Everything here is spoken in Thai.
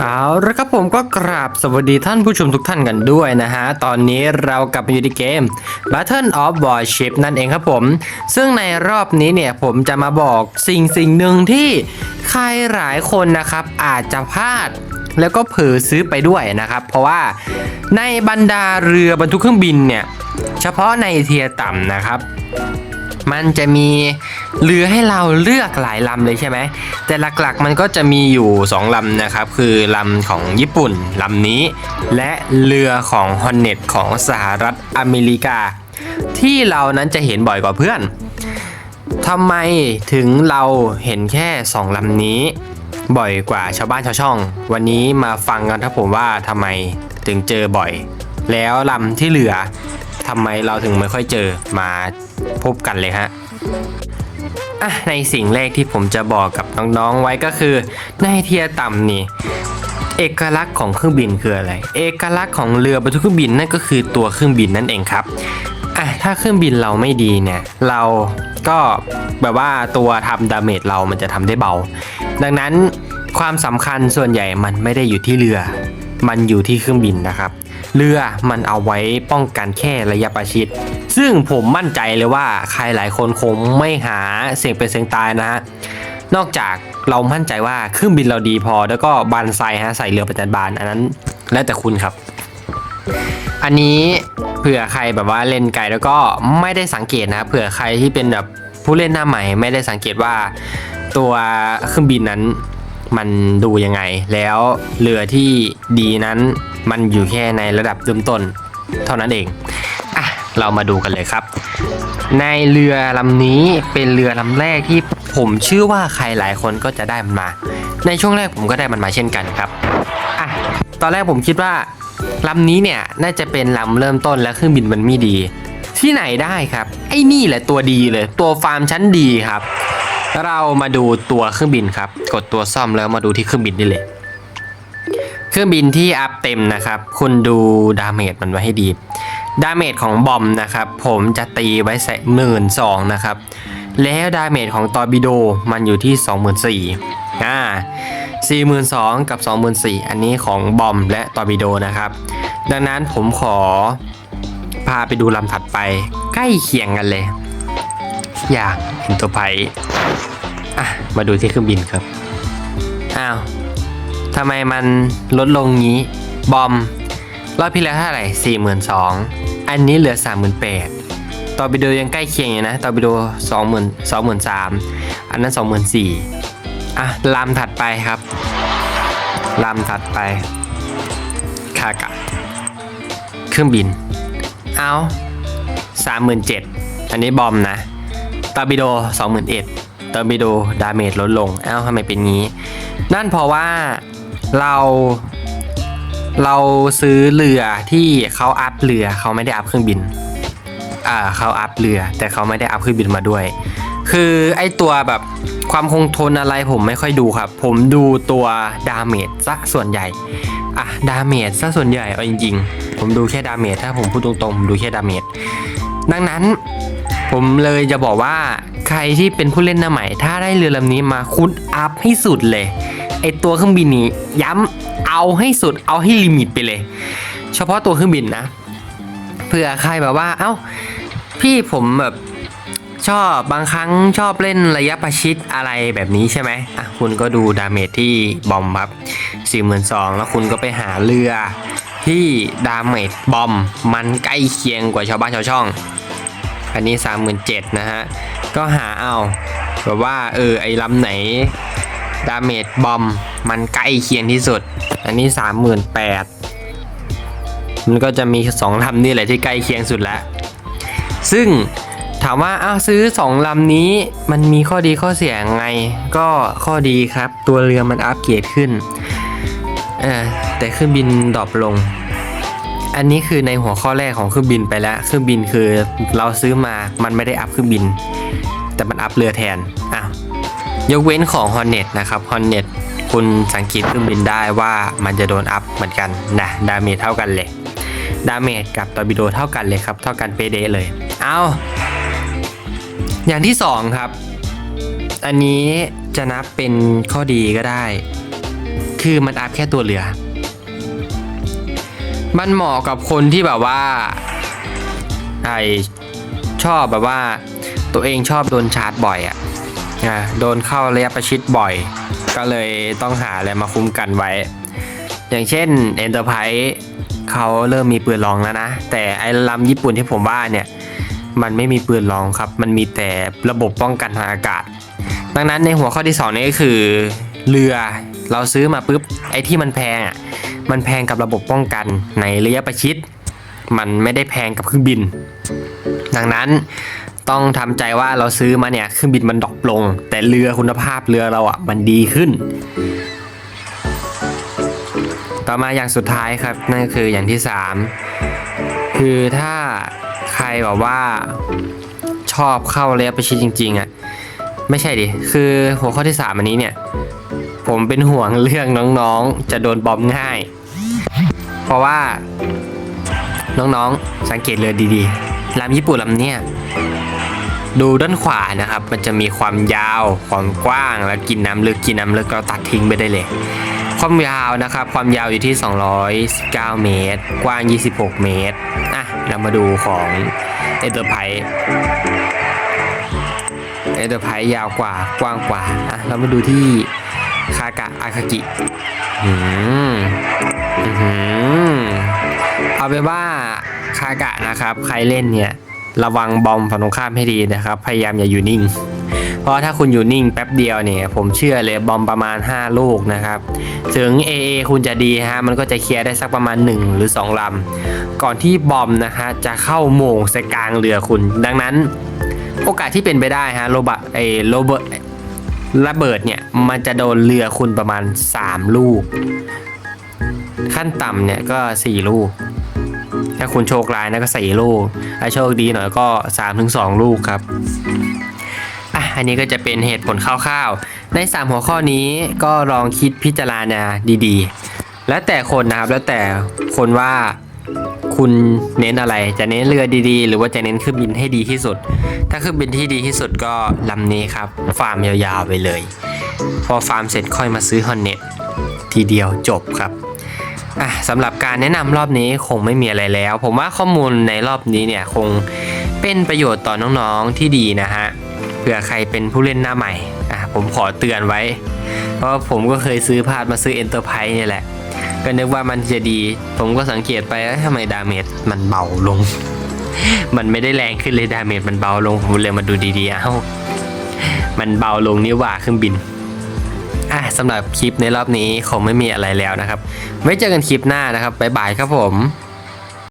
เอาละครับผมก็กราบสวัสดีท่านผู้ชมทุกท่านกันด้วยนะฮะ ตอนนี้เรากลับมาอยู่ในเกม Battle of Warship นั่นเองครับผม ซึ่งในรอบนี้เนี่ยผมจะมาบอกสิ่งสิ่งหนึ่งที่ใครหลายคนนะครับอาจจะพลาดแล้วก็เผลอซื้อไปด้วยนะครับ เพราะว่าในบรรดาเรือบรรทุกเครื่องบินเนี่ย เฉพาะในเทียต่ำนะครับ มันจะมีเรือให้เราเลือกหลายลำเลยใช่ไหม แต่หลักๆมันก็จะมีอยู่ 2ลำนะครับ คือลำของญี่ปุ่นลำนี้ และเรือของฮอนเน็ตของสหรัฐอเมริกา ที่เรานั้นจะเห็นบ่อยกว่าเพื่อนทำไมถึงเราเห็นแค่ 2ลำนี้ บ่อยกว่าชาวบ้านชาวช่อง วันนี้มาฟังกันครับผมว่าทำไมถึงเจอบ่อย แล้วลำที่เหลือทำไมเราถึงไม่ค่อยเจอมา พบกันเลยฮะอะในสิ่งแรกที่ผมจะบอกกับน้องๆไว้ก็คือ ในเทียต่ำนี่เอกลักษณ์ของเครื่องบินคืออะไร เอกลักษณ์ของเรือบรรทุกเครื่องบินนั่นก็คือตัวเครื่องบินนั่นเองครับอะถ้าเครื่องบินเราไม่ดีเนี่ย เราก็แบบว่าตัวทำดาเมจเรามันจะทำได้เบา ดังนั้นความสำคัญส่วนใหญ่มันไม่ได้อยู่ที่เรือ มันอยู่ที่เครื่องบินนะครับ เรือมันเอาไว้ป้องกันแค่ระยะประชิด ซึ่งผมมั่นใจเลยว่าใครหลายคนคงไม่หาเสียงเป็นเสียงตายนะฮะนอกจากเรามั่นใจว่าเครื่องบินเราดีพอ แล้วก็บานไซฮะใส่เรือประจันบานอันนั้นแล้วแต่คุณครับ อันนี้เผื่อใครแบบว่าเล่นไกลแล้วก็ไม่ได้สังเกตนะเผื่อใครที่เป็นแบบผู้เล่นหน้าใหม่ ไม่ได้สังเกตว่าตัวเครื่องบินนั้น มันดูยังไง แล้วเรือที่ดีนั้นมันอยู่แค่ในระดับเริ่มต้น เท่านั้นเองอะเรามาดูกันเลยครับ ในเรือลำนี้เป็นเรือลำแรกที่ผมเชื่อว่าใครหลายคนก็จะได้มันมา ในช่วงแรกผมก็ได้มันมาเช่นกันครับอะตอนแรกผมคิดว่าลำนี้เนี่ยน่าจะเป็นลำเริ่มต้นและเครื่องบินมันไม่ดี ที่ไหนได้ครับ ไอ้นี่แหละตัวดีเลย ตัวฟาร์มชั้นดีครับ เรามาดูตัวเครื่องบินครับ กดตัวซ่อมแล้วมาดูที่เครื่องบินได้เลย เครื่องบินที่อัพเต็มนะครับ คุณดูดาเมจมันไว้ให้ดี ดาเมจของบอมนะครับ ผมจะตีไว้ใส่หมื่นสองนะครับ แล้วดาเมจของตอร์บิโดมันอยู่ที่24,000อ่า42,000กับ24,000อันนี้ของบอมและตอร์บิโดนะครับ ดังนั้นผมขอพาไปดูลำถัดไปใกล้เคียงกันเลย อย่ากเห็นตัวไพ อะ มาดูที่เครื่องบินครับ อ้าวทำไมมันลดลงงี้ บอม รอบที่แล้วเท่าไหร่สี่หมื่นสองอันนี้เหลือสามหมื่นแปดตอร์ปิโดยังใกล้เคียงอยู่นะตอร์ปิโดสองหมื่นสองหมื่นสามอันนั้นสองหมื่นสี่อะลำถัดไปครับลำถัดไปคากะ เครื่องบิน เอาสามหมื่นเจ็ดอันนี้บอมนะตอร์ปิโดสองหมื่นเอ็ด ตอร์ปิโดดาเมจลดลงเอ้าทำไมเป็นงี้ นั่นเพราะว่าเราเราซื้อเรือที่เขาอัพเรือเขาไม่ได้อัพเครื่องบิน อ่าเขาอัพเรือ แต่เขาไม่ได้อัพเครื่องบินมาด้วย คือไอตัวแบบความคงทนอะไรผมไม่ค่อยดูครับ ผมดูตัวดาเมจซะส่วนใหญ่ อะดาเมจซะส่วนใหญ่เอาจริงๆ ผมดูแค่ดาเมจถ้าผมพูดตรงๆผมดูแค่ดาเมจดังนั้นผมเลยจะบอกว่า ใครที่เป็นผู้เล่นหน้าใหม่ ถ้าได้เรือลำนี้มาคุณอัพให้สุดเลย ไอตัวเครื่องบินนี้ย้ำเอาให้สุดเอาให้ลิมิตไปเลย เฉพาะตัวเครื่องบินนะ เผื่อใครแบบว่า เอ้า พี่ผมแบบชอบบางครั้งชอบเล่นระยะประชิดอะไรแบบนี้ใช่ไหมอะคุณก็ดูดาเมจที่บอมครับ4 2 0 0 0แล้วคุณก็ไปหาเรือที่ดาเมจบอมมันใกล้เคียงกว่าชาวบ้านชาวช่อง อันนี้ 37,000นะฮะ ก็หาเอาแบบว่าเออไอ้ลำไหนดาเมจบอมมันใกล้เคียงที่สุด อันนี้ 38,000มันก็จะมีสองลำนี่แหละที่ใกล้เคียงสุดแล้ว ซึ่งถามว่าอ้าวซื้อ 2ลำนี้มันมีข้อดีข้อเสียงไง ก็ข้อดีครับ ตัวเรือมันอัปเกรดขึ้นเออแต่เครื่องบินดรอปลง อันนี้คือในหัวข้อแรกของเครื่องบินไปแล้ว เครื่องบินคือเราซื้อมามันไม่ได้อัพเครื่องบิน แต่มันอัพเรือแทนอ้ายกเว้นของ Hornet นะครับ Hornet คุณสังเกตเครื่องบินได้ว่ามันจะโดนอัพเหมือนกันนะดาเมจเท่ากันเลยดาเมจกับตอร์บิโดเท่ากันเลยครับเท่ากันเปเดเลย เอาอย่างที่สองครับ อันนี้จะนับเป็นข้อดีก็ได้คคือมันอัพแค่ตัวเรือ มันเหมาะกับคนที่แบบว่าไอชอบแบบว่า ตัวเองชอบโดนชาร์จบ่อยอะ่ะโดนเข้าระยะประชิดบ่อย ก็เลยต้องหาอะไรมาคุ้มกันไว้ อย่างเช่น Enterprise เขาเริ่มมีปืนรองแล้วนะ แต่ไอ้ลำญี่ปุ่นที่ผมว่าเนี่ยมันไม่มีปืนรองครับ มันมีแต่ระบบป้องกันทางอากาศ ดังนั้นในหัวข้อที่ 2 นี้ก็คือ เรือเราซื้อมาปุ๊บไอ้ที่มันแพงอะ มันแพงกับระบบป้องกันในระยะประชิด มันไม่ได้แพงกับเครื่องบิน ดังนั้น ต้องทำใจว่าเราซื้อมาเนี่ยเครื่องบินมันดรอปลง แต่เรือคุณภาพเรือเราอะมันดีขึ้น ต่อมาอย่างสุดท้ายครับนั่นคืออย่างที่ 3 คือถ้าใครแบบว่าชอบเข้าเระยะประชิดจริง ๆอะไม่ใช่ดิคือหัวข้อที่ 3 อันนี้เนี่ย ผมเป็นห่วงเรื่องน้องๆ จะโดนบอมง่าย เพราะว่าน้องๆ สังเกตเรือดีๆลำญี่ปุ่นลำเนี้ย ดูด้านขวานะครับ มันจะมีความยาว ความกว้าง แล้วกินน้ำลึก กินน้ำลึกเราตัดทิ้งไปได้เลย ความยาวนะครับ ความยาวอยู่ที่ 219 เมตร กว้าง 26 เมตร อะ เรามาดูของ e n t e r p r i s e e n t e r p r i s e ยาวกว่า กว้างกว่า อะ เรามาดูที่คากะอาคากิอืมอื้อหือเอาเป็นว่าคากะนะครับ ใครเล่นเนี่ย ระวังบอมฝั่งตรงข้ามให้ดีนะครับ พยายามอย่าอยู่นิ่ง เพราะถ้าคุณอยู่นิ่งแป๊บเดียวเนี่ย ผมเชื่อเลยบอมประมาณ 5 ลูกนะครับ ถึง AA คุณจะดีฮะ มันก็จะเคลียร์ได้สักประมาณ 1 หรือ 2ลำ ก่อนที่บอมนะฮะจะเข้าโมงใส่กลางเรือคุณ ดังนั้น โอกาสที่เป็นไปได้ฮะโรบะไอโรเบิร์ตระเบิดเนี่ยมันจะโดนเรือคุณประมาณ 3 ลูก ขั้นต่ำเนี่ยก็ 4 ลูก ถ้าคุณโชคร้ายนะก็4ลูก ถ้าโชคดีหน่อยก็3-2 ลูกครับอะอันนี้ก็จะเป็นเหตุผลคร่าวๆ ใน 3 หัวข้อนี้ก็ลองคิดพิจารณาดีๆ แล้วแต่คนนะครับแล้วแต่คนว่าคุณเน้นอะไรจะเน้นเรือดีๆ หรือว่าจะเน้นเครื่องบินให้ดีที่สุด ถ้าเครื่องบินที่ดีที่สุดก็ลำนี้ครับ ฟาร์มยาวๆไปเลย พอฟาร์มเสร็จค่อยมาซื้อฮอนเน็ตทีเดียวจบครับ อะสำหรับการแนะนำรอบนี้คงไม่มีอะไรแล้ว ผมว่าข้อมูลในรอบนี้เนี่ยคงเป็นประโยชน์ต่อน้องๆที่ดีนะฮะเผื่อใครเป็นผู้เล่นหน้าใหม่อะผมขอเตือนไว้ เพราะผมก็เคยซื้อพาดมาซื้อ Enterprise เนี่ยแหละ ก็นึกว่ามันจะดี ผมก็สังเกตไปทำไมดาเมจมันเบาลง มันไม่ได้แรงขึ้นเลยดาเมจมันเบาลงผมเลยมาดูดีๆเอ้ามันเบาลงนี่ว่าเครื่องบิน อะสำหรับคลิปในรอบนี้คงไม่มีอะไรแล้วนะครับ ไว้เจอกันคลิปหน้านะครับบ๊ายบายครับผม